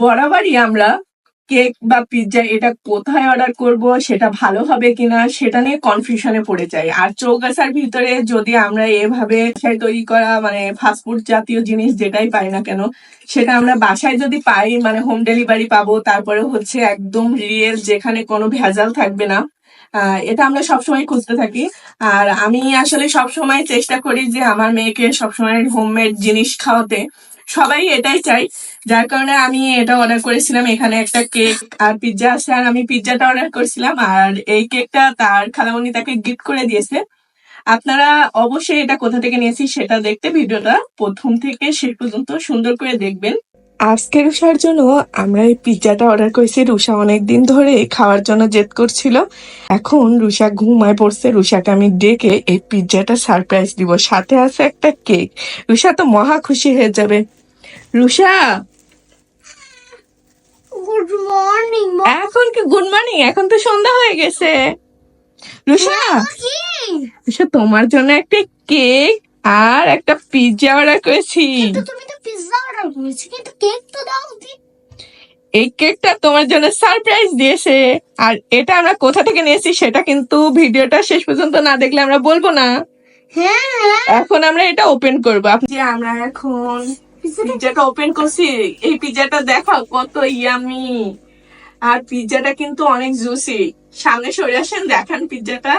বরাবরই আমরা কেক বা পিৎজা এটা কোথায় অর্ডার করব, সেটা ভালো হবে কিনা, সেটা নিয়ে কনফিউশনে পড়ে যাই। আর চৌগাছার ভিতরে যদি আমরা এভাবে তৈরি করা মানে ফাস্টফুড জাতীয় জিনিস যেটাই পাই না কেন, সেটা আমরা বাসায় যদি পাই মানে হোম ডেলিভারি পাবো, তারপরে হচ্ছে একদম রিয়েল যেখানে কোনো ভেজাল থাকবে না এটা আমরা সবসময় খুঁজতে থাকি। আর আমি আসলে সবসময় চেষ্টা করি যে আমার মেয়েকে সবসময় হোমমেড জিনিস খাওয়াতে। সবাই এটাই চাই। যার কারণে আমি এটা অর্ডার করেছিলাম। এখানে একটা কেক আর পিৎজা আছে আর আমি পিৎজাটা অর্ডার করেছিলাম। আর এই কেকটা তার খালামণি তাকে গিফট করে দিয়েছে। আপনারা অবশ্যই এটা কোথা থেকে নিয়েছি সেটা দেখতে ভিডিওটা প্রথম থেকে শেষ পর্যন্ত সুন্দর করে দেখবেন। আজকে রুষার জন্য আমরা এই পিৎজাটা অর্ডার করেছি রুষা অনেকদিন ধরে খাওয়ার জন্য জেদ করছিল। এখন রুষা ঘুমায় পড়ছে। রুষাকে আমি ডেকে এই পিৎজাটা সারপ্রাইজ দিব। সাথে আছে একটা কেক রুষা তো মহা খুশি হয়ে যাবে। রুষা! গুড মর্নিং এখন কি গুড মর্নিং এখন তো সন্ধ্যা হয়ে গেছে। রুষা! রুষা তোমার জন্য একটা কেক আর একটা পিৎজা অর্ডার করেছি। তুমি তো পিৎজা অর্ডার করেছ কিন্তু কেক তো দাও এই কেকটা তোমার জন্য সারপ্রাইজ দিয়েছে। আর এটা আমরা কোথা থেকে নিয়েছি সেটা কিন্তু ভিডিওটা শেষ পর্যন্ত না দেখলে আমরা বলব না। হ্যাঁ। এখন আমরা এটা ওপেন করব। যে আমরা এখন পিৎজাটা ওপেন করছি এই পিৎজাটা দেখাও কত ইয়ামি আর পিৎজাটা কিন্তু অনেক জুসি সামনে সরে আসেন দেখান পিৎজাটা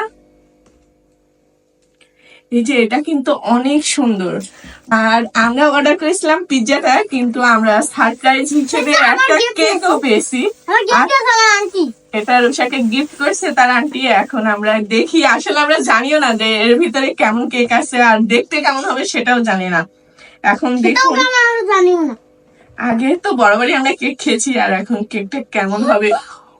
এই যে এটা কিন্তু অনেক সুন্দর। আর আমরা অর্ডার করেছিলাম পিৎজাটা কিন্তু আমরা সারপ্রাইজ হিসেবে একটা কেকও পেয়েছি। এটা রুষাকে গিফট করছে তার আন্টি এখন আমরা দেখি আসলে আমরা জানিও না যে এর ভিতরে কেমন কেক আছে আর দেখতে কেমন হবে সেটাও জানি না। এখন দেখুন। আগে তো বরাবরই আমরা কেক খেয়েছি আর এখন কেকটা কেমন হবে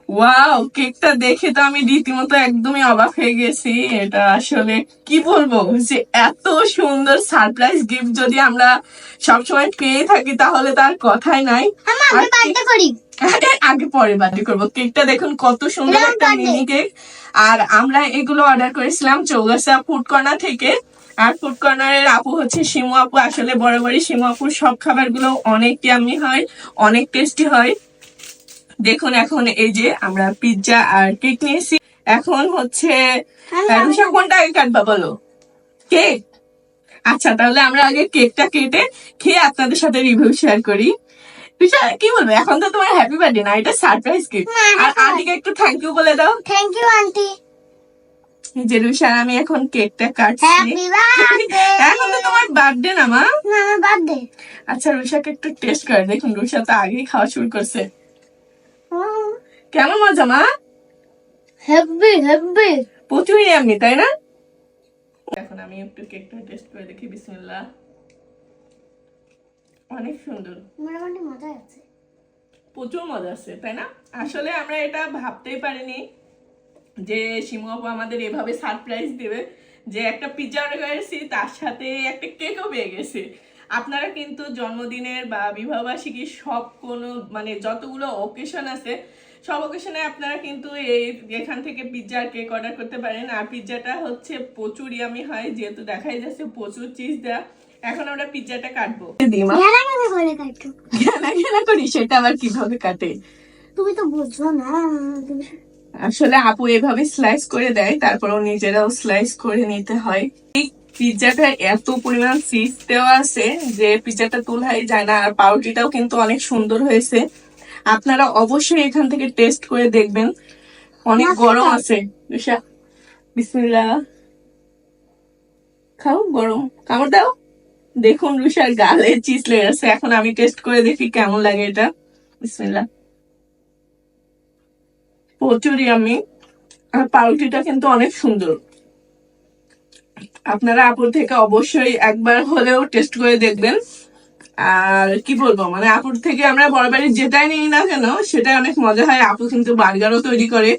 ওয়াও কেকটা দেখে তো আমি রীতিমতো একদমই অবাক হয়ে গেছি। এটা আসলে কি বলব? যে এত সুন্দর সারপ্রাইজ গিফট যদি আমরা সবসময় পেয়ে থাকি তাহলে তার কথাই নাই। আগে পরে বার্থডে করব। কেকটা দেখুন কত সুন্দর একটা মিনি কেক আর আমরা এগুলো অর্ডার করেছিলাম চৌগাছা ফুড কর্নার থেকে। আর ফুড কর্নারের আপু হচ্ছে শিমু আপু। আসলে বরাবরই শিমু আপুর সব খাবারগুলো অনেক ইয়ামি হয় অনেক টেস্টি হয়। দেখুন এখন এই যে আমরা পিৎজা আর কেক নিয়েছি। এখন হচ্ছে রুষা কোনটা আগে কাটবা বলো? কেক আচ্ছা তাহলে আমরা আগে কেকটা কেটে খেয়ে আপনাদের সাথে রিভিউ শেয়ার করি। কি বলব? এখন তো তোমার হ্যাপি বার্থডে না এটা সারপ্রাইজ কেক আর আন্টিকে একটু থ্যাংক ইউ বলে দাও। Thank you aunty. যে আমি এখন কেকটা কাটছি। এখন তো তোমার বার্থডে না মা? বার্থডে আচ্ছা রুষাকে একটু টেস্ট করে দেখুন রুষা তো আগেই খাওয়া শুরু করছে। কেমন মজা মা? হ্যাপি হ্যাপি প্রচুরই আমি তাই না? এখন আমি একটু কেকটা টেস্ট করে দেখি বিসমিল্লাহ। অনেক সুন্দর। মোটামুটি মজা আছে। প্রচুর মজা আছে তাই না? আসলে আমরা এটা ভাবতেই পারিনি যে শিমু আপু আমাদের এভাবে সারপ্রাইজ দেবে যে একটা পিৎজা অর্ডার করেছি তার সাথে একটা কেকও পেয়ে গেছে। আপনারা কিন্তু জন্মদিনের বা বিবাহবার্ষিকী সব কোনো মানে যতগুলো অকেশন আছে সব অকেশনে আপনারা কিন্তু এই এখান থেকে পিৎজা আর কেক অর্ডার করতে পারেন। আর পিৎজাটা হচ্ছে প্রচুর ইয়ামি হয় যেহেতু দেখাই যাচ্ছে প্রচুর চিজ দেওয়া এখন আমরা পিৎজাটা কাটবো। করে ঘেনা ঘেনা করি সেটা আবার কীভাবে কাটে? তুমি তো বুঝছ না। আসলে আপু এভাবে স্লাইস করে দেয় তারপর নিজেরাও স্লাইস করে নিতে হয়। এই পিৎজাটা এত পরিমাণ চিজ দেওয়া আছে যে পিৎজাটা তোলাই যায় না। আর পাউরুটিটাও কিন্তু অনেক সুন্দর হয়েছে। আপনারা অবশ্যই এখান থেকে টেস্ট করে দেখবেন। অনেক গরম আছে। বিশা বিসমিল্লাহ। খাও গরম। কামড় দাও। দেখুন রুষার গালে চিজ লেগে আছে। এখন আমি টেস্ট করে দেখি কেমন লাগে এটা। বিসমিল্লা প্রচুরই আমি আর পাউরুটিটা কিন্তু অনেক সুন্দর। আপনারা আপুর থেকে অবশ্যই একবার হলেও টেস্ট করে দেখবেন। আর কি বলব মানে আপুর থেকে আমরা বড় বাড়ির যেটাই নিই না কেন, সেটাই অনেক মজা হয়। আপু কিন্তু বার্গারও তৈরি করে।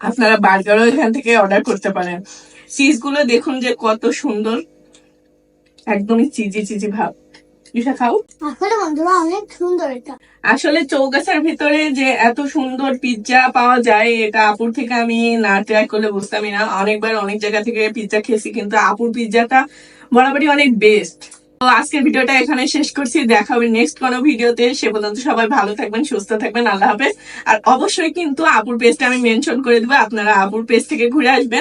আপনারা বার্গারও এখান থেকে অর্ডার করতে পারেন। চিজগুলো দেখুন যে কত সুন্দর। একদমই চিজি চিজি ভাব। দিশা খাও আসলে বন্ধুরা অনেক সুন্দর এটা। আসলে চৌগাছার ভিতরে যে এত সুন্দর পিৎজা পাওয়া যায় এটা আপুর থেকে আমি না ট্রাই করলে বুঝতামই না। অনেকবার অনেক জায়গা থেকে পিৎজা খেয়েছি কিন্তু আপুর পিৎজাটা বরাবরই অনেক বেস্ট তো আজকের ভিডিওটা এখানে শেষ করছি। দেখা হবে নেক্সট কোনো ভিডিওতে। সে পর্যন্ত সবাই ভালো থাকবেন সুস্থ থাকবেন। আল্লাহ হাফেজ। আর অবশ্যই কিন্তু আপুর পেজটা আমি মেনশন করে দেবো। আপনারা আপুর পেজ থেকে ঘুরে আসবেন।